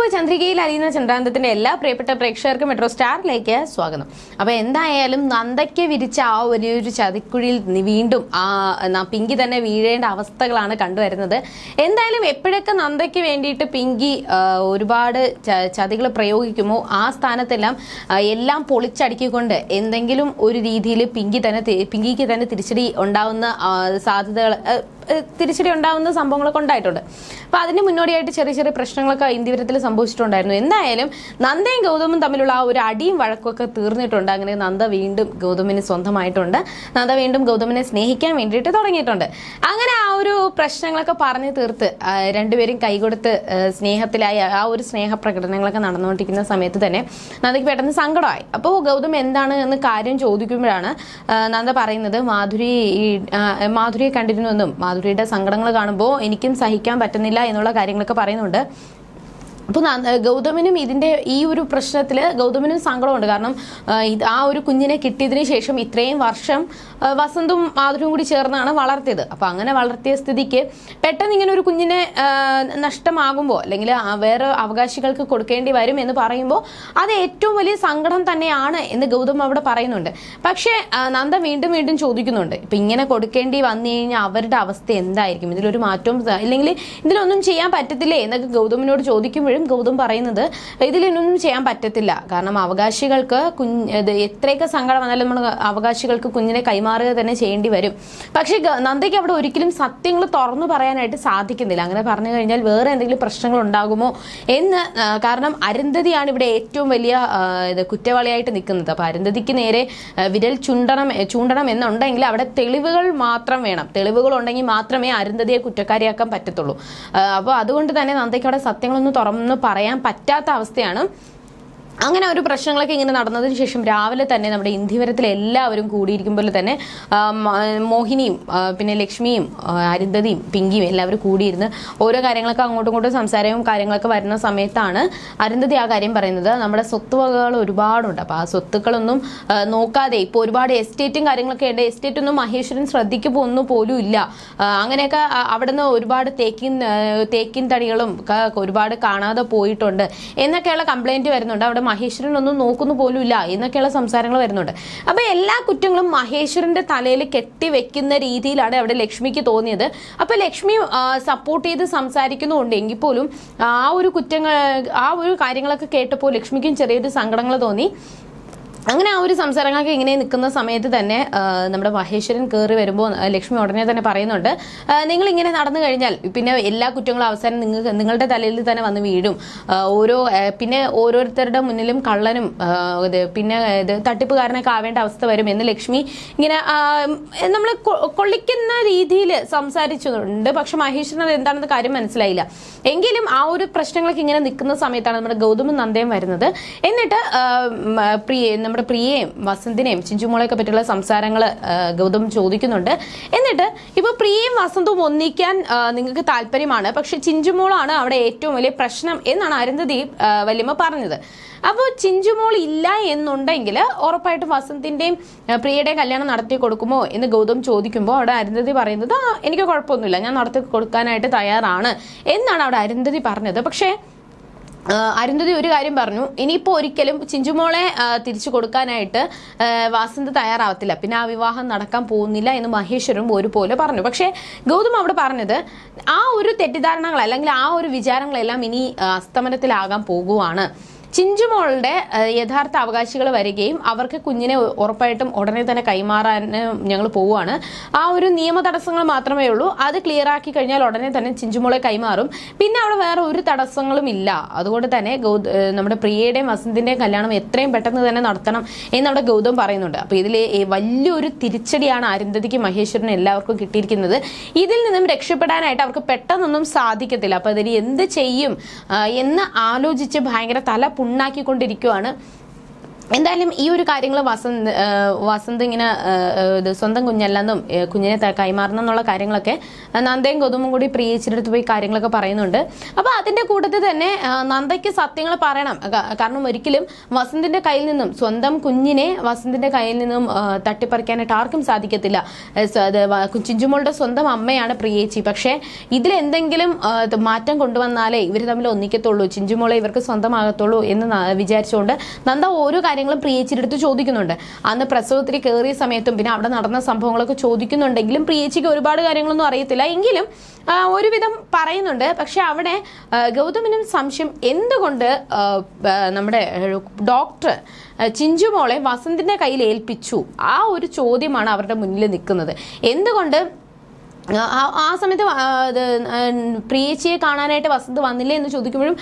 ഇപ്പോൾ ചന്ദ്രികയിൽ അലിയുന്ന ചന്ദ്രാന്തത്തിന്റെ എല്ലാ പ്രിയപ്പെട്ട പ്രേക്ഷകർക്കും മെട്രോ സ്റ്റാറിലേക്ക് സ്വാഗതം. അപ്പോൾ എന്തായാലും നന്ദയ്ക്ക് വിരിച്ച ആ ഒരു ചതിക്കുഴിയിൽ വീണ്ടും ആ പിങ്കി തന്നെ വീഴേണ്ട അവസ്ഥകളാണ് കണ്ടുവരുന്നത്. എന്തായാലും എപ്പോഴൊക്കെ നന്ദയ്ക്ക് വേണ്ടിയിട്ട് പിങ്കി ഒരുപാട് ചതികൾ പ്രയോഗിക്കുമോ ആ സ്ഥാനത്തെല്ലാം എല്ലാം പൊളിച്ചടുക്കിക്കൊണ്ട് എന്തെങ്കിലും ഒരു രീതിയിൽ പിങ്കി തന്നെ പിങ്കിക്ക് തന്നെ തിരിച്ചടി ഉണ്ടാവുന്ന സാധ്യതകൾ തിരിച്ചടി ഉണ്ടാവുന്ന സംഭവങ്ങളൊക്കെ ഉണ്ടായിട്ടുണ്ട്. അപ്പൊ അതിന് മുന്നോടിയായിട്ട് ചെറിയ ചെറിയ പ്രശ്നങ്ങളൊക്കെ ഇന്ത്യവരത്തിൽ സംഭവിച്ചിട്ടുണ്ടായിരുന്നു. എന്തായാലും നന്ദയും ഗൗതമും തമ്മിലുള്ള ആ ഒരു അടിയും വഴക്കൊക്കെ തീർന്നിട്ടുണ്ട്. അങ്ങനെ നന്ദ വീണ്ടും ഗൗതമിന് സ്വന്തമായിട്ടുണ്ട്. നന്ദ വീണ്ടും ഗൗതമിനെ സ്നേഹിക്കാൻ വേണ്ടിയിട്ട് തുടങ്ങിയിട്ടുണ്ട്. അങ്ങനെ ആ ഒരു പ്രശ്നങ്ങളൊക്കെ പറഞ്ഞു തീർത്ത് രണ്ടുപേരും കൈകൊടുത്ത് സ്നേഹത്തിലായി ആ ഒരു സ്നേഹ പ്രകടനങ്ങളൊക്കെ നടന്നുകൊണ്ടിരിക്കുന്ന സമയത്ത് തന്നെ നന്ദയ്ക്ക് പെട്ടെന്ന് സങ്കടമായി. അപ്പോൾ ഗൗതം എന്താണ് എന്ന് കാര്യം ചോദിക്കുമ്പോഴാണ് നന്ദ പറയുന്നത് മാധുരി മാധുരിയെ കണ്ടിരുന്നുവെന്നും മാധുരിയുടെ സങ്കടങ്ങൾ കാണുമ്പോൾ എനിക്കും സഹിക്കാൻ പറ്റുന്നില്ല എന്നുള്ള കാര്യങ്ങളൊക്കെ പറയുന്നുണ്ട്. അപ്പോൾ ഗൗതമിനും ഇതിന്റെ ഈ ഒരു പ്രശ്നത്തിൽ ഗൗതമിനും സങ്കടമുണ്ട് കാരണം ഇത് ആ ഒരു കുഞ്ഞിനെ കിട്ടിയതിന് ശേഷം ഇത്രയും വർഷം വസന്തും മാധുരും കൂടി ചേർന്നാണ് വളർത്തിയത്. അപ്പോൾ അങ്ങനെ വളർത്തിയ സ്ഥിതിക്ക് പെട്ടെന്ന് ഇങ്ങനെ ഒരു കുഞ്ഞിനെ നഷ്ടമാകുമ്പോൾ അല്ലെങ്കിൽ വേറെ അവകാശികൾക്ക് കൊടുക്കേണ്ടി വരും എന്ന് പറയുമ്പോൾ അത് ഏറ്റവും വലിയ സങ്കടം തന്നെയാണ് എന്ന് ഗൗതം അവിടെ പറയുന്നുണ്ട്. പക്ഷേ നന്ദ വീണ്ടും വീണ്ടും ചോദിക്കുന്നുണ്ട്. ഇപ്പം ഇങ്ങനെ കൊടുക്കേണ്ടി വന്നു കഴിഞ്ഞാൽ അവരുടെ അവസ്ഥ എന്തായിരിക്കും? ഇതിലൊരു മാറ്റവും ഇല്ലെങ്കിൽ ഇതിലൊന്നും ചെയ്യാൻ പറ്റത്തില്ലേ എന്നൊക്കെ ഗൗതമിനോട് ചോദിക്കുമ്പോഴും ഗൗതം പറയുന്നത് ഇതിലൊന്നും ചെയ്യാൻ പറ്റത്തില്ല. കാരണം അവകാശികൾക്ക് കുഞ്ഞ് എത്രയൊക്കെ സങ്കടം വന്നാലും നമ്മൾ അവകാശികൾക്ക് കുഞ്ഞിനെ കൈമാറുക തന്നെ ചെയ്യേണ്ടി വരും. പക്ഷേ നന്ദയ്ക്ക് അവിടെ ഒരിക്കലും സത്യങ്ങൾ തുറന്നു പറയാനായിട്ട് സാധിക്കുന്നില്ല. അങ്ങനെ പറഞ്ഞു കഴിഞ്ഞാൽ വേറെ എന്തെങ്കിലും പ്രശ്നങ്ങൾ ഉണ്ടാകുമോ എന്ന് കാരണം അരുന്ധതിയാണ് ഇവിടെ ഏറ്റവും വലിയ കുറ്റവാളിയായിട്ട് നിൽക്കുന്നത്. അപ്പൊ അരുന്ധതിക്ക് നേരെ വിരൽ ചുണ്ടണം ചൂണ്ടണം എന്നുണ്ടെങ്കിൽ അവിടെ തെളിവുകൾ മാത്രം വേണം. തെളിവുകൾ ഉണ്ടെങ്കിൽ മാത്രമേ അരുന്ധതിയെ കുറ്റക്കാരിയാക്കാൻ പറ്റത്തുള്ളൂ. അപ്പോൾ അതുകൊണ്ട് തന്നെ നന്ദയ്ക്ക് അവിടെ സത്യങ്ങളൊന്നും തുറന്നു പറയാൻ പറ്റാത്ത അവസ്ഥയാണ്. അങ്ങനെ ഒരു പ്രശ്നങ്ങളൊക്കെ ഇങ്ങനെ നടന്നതിന് ശേഷം രാവിലെ തന്നെ നമ്മുടെ ഇന്ത്യവരത്തിൽ എല്ലാവരും കൂടിയിരിക്കുമ്പോൾ തന്നെ മോഹിനിയും പിന്നെ ലക്ഷ്മിയും അരുന്ധതിയും പിങ്കിയും എല്ലാവരും കൂടിയിരുന്ന് ഓരോ കാര്യങ്ങളൊക്കെ അങ്ങോട്ടും ഇങ്ങോട്ടും സംസാരവും കാര്യങ്ങളൊക്കെ വരുന്ന സമയത്താണ് അരുന്ധതി ആ കാര്യം പറയുന്നത്. നമ്മുടെ സ്വത്തുവകകൾ ഒരുപാടുണ്ട്. അപ്പോൾ ആ സ്വത്തുക്കളൊന്നും നോക്കാതെ ഇപ്പോൾ ഒരുപാട് എസ്റ്റേറ്റും കാര്യങ്ങളൊക്കെ ഉണ്ട്. എസ്റ്റേറ്റ് ഒന്നും മഹേശ്വരൻ ശ്രദ്ധിക്ക് പോകുന്നു പോലും ഇല്ല. അങ്ങനെയൊക്കെ അവിടെ അവിടുന്ന് ഒരുപാട് തേക്കിൻ തേക്കിൻ തടികളും ഒരുപാട് കാണാതെ പോയിട്ടുണ്ട്. എന്നൊക്കെയുള്ള കംപ്ലൈന്റ് വരുന്നുണ്ട്. അവിടെ മഹേശ്വരൻ ഒന്നും നോക്കുന്നു പോലുമില്ല എന്നൊക്കെയുള്ള സംസാരങ്ങൾ വരുന്നുണ്ട്. അപ്പൊ എല്ലാ കുറ്റങ്ങളും മഹേശ്വരന്റെ തലയിൽ കെട്ടിവെക്കുന്ന രീതിയിലാണ് അവിടെ ലക്ഷ്മിക്ക് തോന്നിയത്. അപ്പൊ ലക്ഷ്മി സപ്പോർട്ട് ചെയ്ത് സംസാരിക്കുന്നുണ്ട് എങ്കിൽ പോലും ആ ഒരു കുറ്റങ്ങൾ ആ ഒരു കാര്യങ്ങളൊക്കെ കേട്ടപ്പോൾ ലക്ഷ്മിക്കും ചെറിയൊരു സങ്കടങ്ങൾ തോന്നി. അങ്ങനെ ആ ഒരു സംസാരങ്ങളൊക്കെ ഇങ്ങനെ നിൽക്കുന്ന സമയത്ത് തന്നെ നമ്മുടെ മഹേശ്വരൻ കയറി വരുമ്പോൾ ലക്ഷ്മി ഉടനെ തന്നെ പറയുന്നുണ്ട് നിങ്ങൾ ഇങ്ങനെ നടന്നു കഴിഞ്ഞാൽ പിന്നെ എല്ലാ കുറ്റങ്ങളും അവസാനം നിങ്ങൾക്ക് നിങ്ങളുടെ തലയിൽ തന്നെ വന്ന് വീഴും. ഓരോ പിന്നെ ഓരോരുത്തരുടെ മുന്നിലും കള്ളനും ഇത് പിന്നെ ഇത് തട്ടിപ്പുകാരനൊക്കെ ആവേണ്ട അവസ്ഥ വരും എന്ന് ലക്ഷ്മി ഇങ്ങനെ നമ്മൾ കൊള്ളിക്കുന്ന രീതിയിൽ സംസാരിച്ചിട്ടുണ്ട് പക്ഷെ മഹേശ്വരൻ അത് എന്താണെന്ന് കാര്യം മനസ്സിലായില്ല. എങ്കിലും ആ ഒരു പ്രശ്നങ്ങളൊക്കെ ഇങ്ങനെ നിൽക്കുന്ന സമയത്താണ് നമ്മുടെ ഗൗതമും നന്ദയും വരുന്നത്. എന്നിട്ട് പ്രിയ നമ്മുടെ പ്രിയയും വസന്തിനെയും ചിഞ്ചുമോളെയൊക്കെ പറ്റിയുള്ള സംസാരങ്ങൾ ഗൗതം ചോദിക്കുന്നുണ്ട്. എന്നിട്ട് ഇപ്പൊ പ്രിയയും വസന്തവും ഒന്നിക്കാൻ നിങ്ങൾക്ക് താല്പര്യമാണ്. പക്ഷെ ചിഞ്ചുമോളാണ് അവിടെ ഏറ്റവും വലിയ പ്രശ്നം എന്നാണ് അരുന്ധതി വല്യമ്മ പറഞ്ഞത്. അപ്പോൾ ചിഞ്ചുമോൾ ഇല്ല എന്നുണ്ടെങ്കിൽ ഉറപ്പായിട്ടും വസന്തിന്റെയും പ്രിയയുടെയും കല്യാണം നടത്തി കൊടുക്കുമോ എന്ന് ഗൗതം ചോദിക്കുമ്പോൾ അവിടെ അരുന്ധതി പറയുന്നത് എനിക്ക് കുഴപ്പമൊന്നുമില്ല. ഞാൻ നടത്തി കൊടുക്കാനായിട്ട് തയ്യാറാണ് എന്നാണ് അവിടെ അരുന്ധതി പറഞ്ഞത്. പക്ഷേ അരുന്ധതി ഒരു കാര്യം പറഞ്ഞു. ഇനിയിപ്പോൾ ഒരിക്കലും ചിഞ്ചുമോളെ തിരിച്ചു കൊടുക്കാനായിട്ട് വാസന്ത തയ്യാറാവത്തില്ല. പിന്നെ ആ വിവാഹം നടക്കാൻ പോകുന്നില്ല എന്ന് മഹേശ്വരും ഒരുപോലെ പറഞ്ഞു. പക്ഷേ ഗൗതം അവിടെ പറഞ്ഞത് ആ ഒരു തെറ്റിദ്ധാരണകൾ അല്ലെങ്കിൽ ആ ഒരു വിചാരങ്ങളെല്ലാം ഇനി അസ്തമനത്തിലാകാൻ പോകുവാണ്. ചിഞ്ചുമോളുടെ യഥാർത്ഥ അവകാശികൾ വരികയും അവർക്ക് കുഞ്ഞിനെ ഉറപ്പായിട്ടും ഉടനെ തന്നെ കൈമാറാൻ ഞങ്ങൾ പോവുകയാണ്. ആ ഒരു നിയമ തടസ്സങ്ങൾ മാത്രമേ ഉള്ളൂ. അത് ക്ലിയർ ആക്കി കഴിഞ്ഞാൽ ഉടനെ തന്നെ ചിഞ്ചുമോളെ കൈമാറും. പിന്നെ അവിടെ വേറെ ഒരു തടസ്സങ്ങളും ഇല്ല. അതുകൊണ്ട് തന്നെ നമ്മുടെ പ്രിയയുടെയും വസന്തിന്റെയും കല്യാണം എത്രയും പെട്ടെന്ന് തന്നെ നടത്തണം എന്ന് അവിടെ ഗൗതം പറയുന്നുണ്ട്. അപ്പോൾ ഇതിൽ വലിയൊരു തിരിച്ചടിയാണ് അരുന്ധതിക്ക് മഹേശ്വരനും എല്ലാവർക്കും കിട്ടിയിരിക്കുന്നത്. ഇതിൽ നിന്നും രക്ഷപ്പെടാനായിട്ട് അവർക്ക് പെട്ടെന്നൊന്നും സാധിക്കത്തില്ല. അപ്പോൾ അതിന് എന്ത് ചെയ്യും? എന്ന് ആലോചിച്ച് ഭയങ്കര തല പുണ്ണാക്കിക്കൊണ്ടിരിക്കുവാണ്. എന്തായാലും ഈ ഒരു കാര്യങ്ങൾ വസന്ത് വസന്ത് ഇങ്ങനെ സ്വന്തം കുഞ്ഞല്ലെന്നും കുഞ്ഞിനെ കൈമാറണം എന്നുള്ള കാര്യങ്ങളൊക്കെ നന്ദയും ഗൗതമും കൂടി അടുത്ത് പോയി കാര്യങ്ങളൊക്കെ പറയുന്നുണ്ട്. അപ്പോൾ അതിന്റെ കൂട്ടത്തിൽ തന്നെ നന്ദയ്ക്ക് സത്യങ്ങൾ പറയണം. കാരണം ഒരിക്കലും വസന്തിന്റെ കയ്യിൽ നിന്നും സ്വന്തം കുഞ്ഞിനെ വസന്തിന്റെ കയ്യിൽ നിന്നും തട്ടിപ്പറിക്കാനായിട്ട് ആർക്കും സാധിക്കത്തില്ല. ചിഞ്ചുമോളുടെ സ്വന്തം അമ്മയാണ് പ്രിയേച്ചി പക്ഷേ ഇതിലെന്തെങ്കിലും മാറ്റം കൊണ്ടുവന്നാലേ ഇവർ തമ്മിൽ ഒന്നിക്കത്തുള്ളൂ. ചിഞ്ചുമോളെ ഇവർക്ക് സ്വന്തമാകത്തുള്ളൂ എന്ന് വിചാരിച്ചുകൊണ്ട് നന്ദ ഓരോ കാര്യങ്ങളും പ്രിയേച്ചിയുടെ ചോദിക്കുന്നുണ്ട്. അന്ന് പ്രസവത്തിൽ കയറിയ സമയത്തും പിന്നെ അവിടെ നടന്ന സംഭവങ്ങളൊക്കെ ചോദിക്കുന്നുണ്ടെങ്കിലും പ്രിയേച്ചിക്ക് ഒരുപാട് കാര്യങ്ങളൊന്നും അറിയത്തില്ല. എങ്കിലും ഒരുവിധം പറയുന്നുണ്ട്. പക്ഷെ അവിടെ ഗൗതമിനും സംശയം എന്തുകൊണ്ട് നമ്മുടെ ഡോക്ടർ ചിഞ്ചുമോളെ വസന്തിന്റെ കയ്യിൽ ഏൽപ്പിച്ചു? ആ ഒരു ചോദ്യമാണ് അവരുടെ മുന്നിൽ നിൽക്കുന്നത്. എന്തുകൊണ്ട് ആ- സമയത്ത് പ്രിയേച്ചിയെ കാണാനായിട്ട് വസന്ത് വന്നില്ലേ എന്ന് ചോദിക്കുമ്പോഴും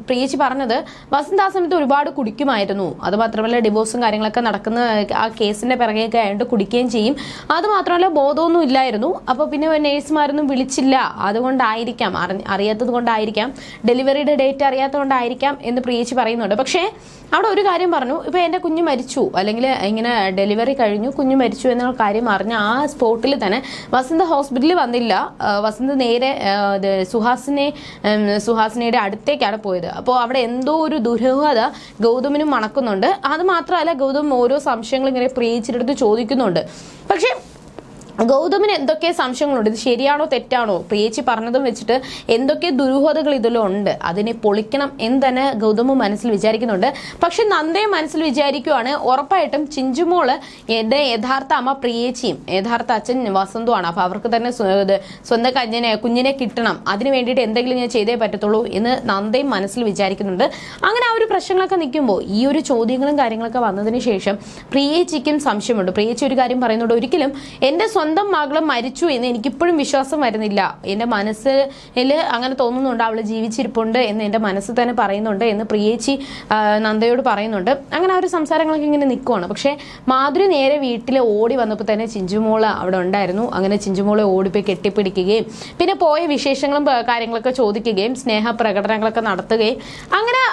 പ്രിയേച്ചി പറഞ്ഞത് വസന്ത് ആ സമയത്ത് ഒരുപാട് കുടിക്കുമായിരുന്നു. അത് മാത്രമല്ല ഡിവോഴ്സും കാര്യങ്ങളൊക്കെ നടക്കുന്ന ആ കേസിന്റെ പിറകെയൊക്കെ ആയതുകൊണ്ട് കുടിക്കുകയും ചെയ്യും. അത് മാത്രമല്ല ബോധമൊന്നും ഇല്ലായിരുന്നു. അപ്പോൾ പിന്നെ നേഴ്സുമാരൊന്നും വിളിച്ചില്ല. അതുകൊണ്ടായിരിക്കാം. അറി- അറിയാത്തത് കൊണ്ടായിരിക്കാം. ഡെലിവറിയുടെ ഡേറ്റ് അറിയാത്തത് കൊണ്ടായിരിക്കാം എന്ന് പ്രിയേച്ചി പറയുന്നുണ്ട്. പക്ഷേ അവിടെ ഒരു കാര്യം പറഞ്ഞു. ഇപ്പൊ എന്റെ കുഞ്ഞ് മരിച്ചു. അല്ലെങ്കിൽ ഇങ്ങനെ ഡെലിവറി കഴിഞ്ഞു. കുഞ്ഞ് മരിച്ചു എന്നുള്ള കാര്യം അറിഞ്ഞ ആ സ്പോട്ടിൽ തന്നെ വസന്ത ഹോസ്പിറ്റലിൽ വന്നില്ല. വസന്ത നേരെ സുഹാസിനെ സുഹാസിനിയുടെ അടുത്തേക്കാണ് പോയത്. അപ്പോൾ അവിടെ എന്തോ ഒരു ദുരൂഹത ഗൗതമിനും മണക്കുന്നുണ്ട്. അത് മാത്രമല്ല ഗൗതം ഓരോ സംശയങ്ങൾ ഇങ്ങനെ പ്രിയിച്ചിട്ടെടുത്ത് ചോദിക്കുന്നുണ്ട്. പക്ഷേ ഗൗതമിന് എന്തൊക്കെ സംശയങ്ങളുണ്ട്? ഇത് ശരിയാണോ തെറ്റാണോ? പ്രിയേച്ചി പറഞ്ഞതും വെച്ചിട്ട് എന്തൊക്കെ ദുരൂഹതകൾ ഇതിലുണ്ട്? അതിനെ പൊളിക്കണം എന്ന് തന്നെ ഗൗതമ് മനസ്സിൽ വിചാരിക്കുന്നുണ്ട്. പക്ഷെ നന്ദയെ മനസ്സിൽ വിചാരിക്കുവാണ്. ഉറപ്പായിട്ടും ചിഞ്ചുമോൾ എന്റെ യഥാർത്ഥ അമ്മ പ്രിയേച്ചിയും യഥാർത്ഥ അച്ഛൻ വസന്തുമാണ് അപ്പൊ അവർക്ക് തന്നെ സ്വന്തം കഞ്ഞിനെ കുഞ്ഞിനെ കിട്ടണം. അതിന് വേണ്ടിയിട്ട് എന്തെങ്കിലും ഞാൻ ചെയ്തേ പറ്റത്തുള്ളൂ എന്ന് നന്ദയും മനസ്സിൽ വിചാരിക്കുന്നുണ്ട്. അങ്ങനെ ആ ഒരു പ്രശ്നങ്ങളൊക്കെ നിൽക്കുമ്പോൾ ഈ ഒരു ചോദ്യങ്ങളും കാര്യങ്ങളൊക്കെ വന്നതിന് ശേഷം പ്രിയേച്ചിക്കും സംശയമുണ്ട്. പ്രിയേച്ചി ഒരു കാര്യം പറയുന്നുണ്ട്. ഒരിക്കലും എന്റെ സ്വന്തം മകൾ മരിച്ചു എന്ന് എനിക്കിപ്പോഴും വിശ്വാസം വരുന്നില്ല. എന്റെ മനസ്സിൽ അങ്ങനെ തോന്നുന്നുണ്ട് അവൾ ജീവിച്ചിരിപ്പുണ്ട് എന്ന് എന്റെ മനസ്സ് തന്നെ പറയുന്നുണ്ട് എന്ന് പ്രിയേച്ചി നന്ദയോട് പറയുന്നുണ്ട്. അങ്ങനെ ആ ഒരു സംസാരങ്ങളൊക്കെ ഇങ്ങനെ നിൽക്കുവാണ് പക്ഷേ മാധുരി നേരെ വീട്ടിൽ ഓടി വന്നപ്പോൾ തന്നെ ചിഞ്ചുമോൾ അവിടെ ഉണ്ടായിരുന്നു. അങ്ങനെ ചിഞ്ചുമോളെ ഓടിപ്പോയി കെട്ടിപ്പിടിക്കുകയും പിന്നെ പോയ വിശേഷങ്ങളും കാര്യങ്ങളൊക്കെ ചോദിക്കുകയും സ്നേഹ പ്രകടനങ്ങളൊക്കെ നടത്തുകയും അങ്ങനെ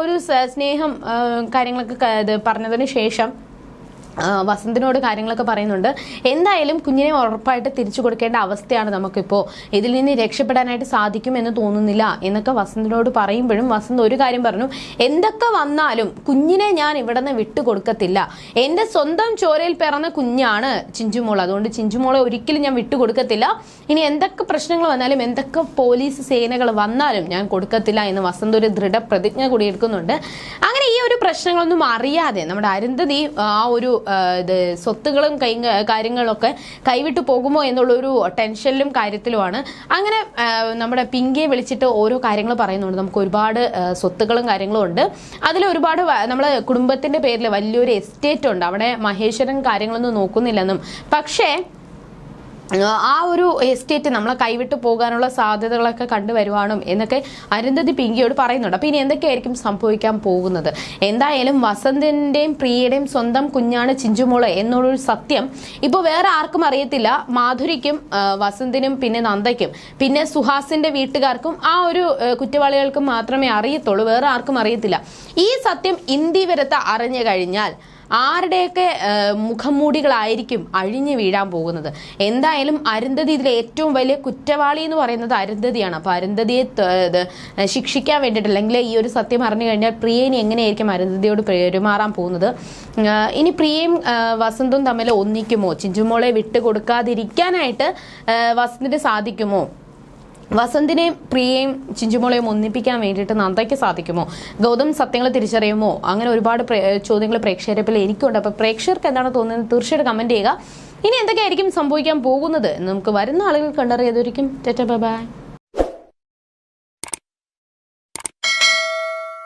ഒരു സ്നേഹം കാര്യങ്ങളൊക്കെ ഇത് പറഞ്ഞതിന് ശേഷം വസന്തിനോട് കാര്യങ്ങളൊക്കെ പറയുന്നുണ്ട്. എന്തായാലും കുഞ്ഞിനെ ഉറപ്പായിട്ട് തിരിച്ചു കൊടുക്കേണ്ട അവസ്ഥയാണ് നമുക്കിപ്പോൾ ഇതിൽ നിന്ന് രക്ഷപ്പെടാനായിട്ട് സാധിക്കും എന്ന് തോന്നുന്നില്ല എന്നൊക്കെ വസന്തിനോട് പറയുമ്പോഴും വസന്ത് ഒരു കാര്യം പറഞ്ഞു. എന്തൊക്കെ വന്നാലും കുഞ്ഞിനെ ഞാൻ ഇവിടെ നിന്ന് വിട്ടുകൊടുക്കത്തില്ല എന്റെ സ്വന്തം ചോരയിൽ പിറന്ന കുഞ്ഞാണ് ചിഞ്ചുമോൾ. അതുകൊണ്ട് ചിഞ്ചുമോളെ ഒരിക്കലും ഞാൻ വിട്ടുകൊടുക്കത്തില്ല ഇനി എന്തൊക്കെ പ്രശ്നങ്ങൾ വന്നാലും എന്തൊക്കെ പോലീസ് സേനകൾ വന്നാലും ഞാൻ കൊടുക്കത്തില്ല എന്ന് വസന്ത് ഒരു ദൃഢപ്രതിജ്ഞ കൂടി എടുക്കുന്നുണ്ട്. അങ്ങനെ ഈ ഒരു പ്രശ്നങ്ങളൊന്നും അറിയാതെ നമ്മുടെ അരുന്ധതി ആ ഒരു ഇത് സ്വത്തുകളും കൈ കാര്യങ്ങളൊക്കെ കൈവിട്ടു പോകുമോ എന്നുള്ളൊരു ടെൻഷനിലും കാര്യത്തിലുമാണ്. അങ്ങനെ നമ്മുടെ പിങ്കിയെ വിളിച്ചിട്ട് ഓരോ കാര്യങ്ങൾ പറയുന്നുണ്ട്. നമുക്ക് ഒരുപാട് സ്വത്തുകളും കാര്യങ്ങളും ഉണ്ട്. അതിൽ ഒരുപാട് നമ്മൾ കുടുംബത്തിന്റെ പേരിൽ വലിയൊരു എസ്റ്റേറ്റ് ഉണ്ട്. അവിടെ മഹേശ്വരൻ കാര്യങ്ങളൊന്നും നോക്കുന്നില്ലെന്നും. പക്ഷേ ആ ഒരു എസ്റ്റേറ്റ് നമ്മളെ കൈവിട്ട് പോകാനുള്ള സാധ്യതകളൊക്കെ കണ്ടുവരുവാണും എന്നൊക്കെ അരുന്ധതി പിങ്കിയോട് പറയുന്നുണ്ട്. അപ്പോൾ ഇനി എന്തൊക്കെയായിരിക്കും സംഭവിക്കാൻ പോകുന്നത്? എന്തായാലും വസന്തിന്റെയും പ്രിയയുടെയും സ്വന്തം കുഞ്ഞാണ് ചിഞ്ചുമോൾ എന്നുള്ളൊരു സത്യം ഇപ്പോൾ വേറെ ആർക്കും അറിയത്തില്ല. മാധുരിക്കും വസന്തിനും പിന്നെ നന്ദയ്ക്കും പിന്നെ സുഹാസിന്റെ വീട്ടുകാർക്കും ആ ഒരു കുറ്റവാളികൾക്കും മാത്രമേ അറിയത്തുള്ളൂ. വേറെ ആർക്കും അറിയത്തില്ല. ഈ സത്യം ഇന്ത്യ വരത്ത് അറിഞ്ഞു കഴിഞ്ഞാൽ ആരുടെയൊക്കെ മുഖംമൂടികളായിരിക്കും അഴിഞ്ഞു വീഴാൻ പോകുന്നത്? എന്തായാലും അരുന്ധതി ഇതിലെ ഏറ്റവും വലിയ കുറ്റവാളി എന്ന് പറയുന്നത് അരുന്ധതിയാണ്. അപ്പോൾ അരുന്ധതിയെ ശിക്ഷിക്കാൻ വേണ്ടിയിട്ട് അല്ലെങ്കിൽ ഈ ഒരു സത്യം അറിഞ്ഞു കഴിഞ്ഞാൽ പ്രിയനി എങ്ങനെയായിരിക്കും അരുന്ധതിയോട് പെരുമാറാൻ പോകുന്നത്? ഇനി പ്രിയയും വസന്തും തമ്മിൽ ഒന്നിക്കുമോ? ചിഞ്ചുമോളെ വിട്ടുകൊടുക്കാതിരിക്കാനായിട്ട് വസന്തിന് സാധിക്കുമോ? വസന്തിനെയും പ്രിയയും ചിഞ്ചുമോളെയും ഒന്നിപ്പിക്കാൻ വേണ്ടിയിട്ട് നന്ദയ്ക്ക് സാധിക്കുമോ? ഗൗതം സത്യങ്ങൾ തിരിച്ചറിയുമോ? അങ്ങനെ ഒരുപാട് ചോദ്യങ്ങൾ പ്രേക്ഷകരപ്പിൽ എനിക്കുണ്ട്. അപ്പോൾ പ്രേക്ഷകർക്ക് എന്താണ് തോന്നുന്നത്? തീർച്ചയായിട്ടും കമന്റ് ചെയ്യുക. ഇനി എന്തൊക്കെയായിരിക്കും സംഭവിക്കാൻ പോകുന്നത് നമുക്ക് വരുന്ന ആളുകൾ കണ്ടറിയാതായിരിക്കും ബൈ.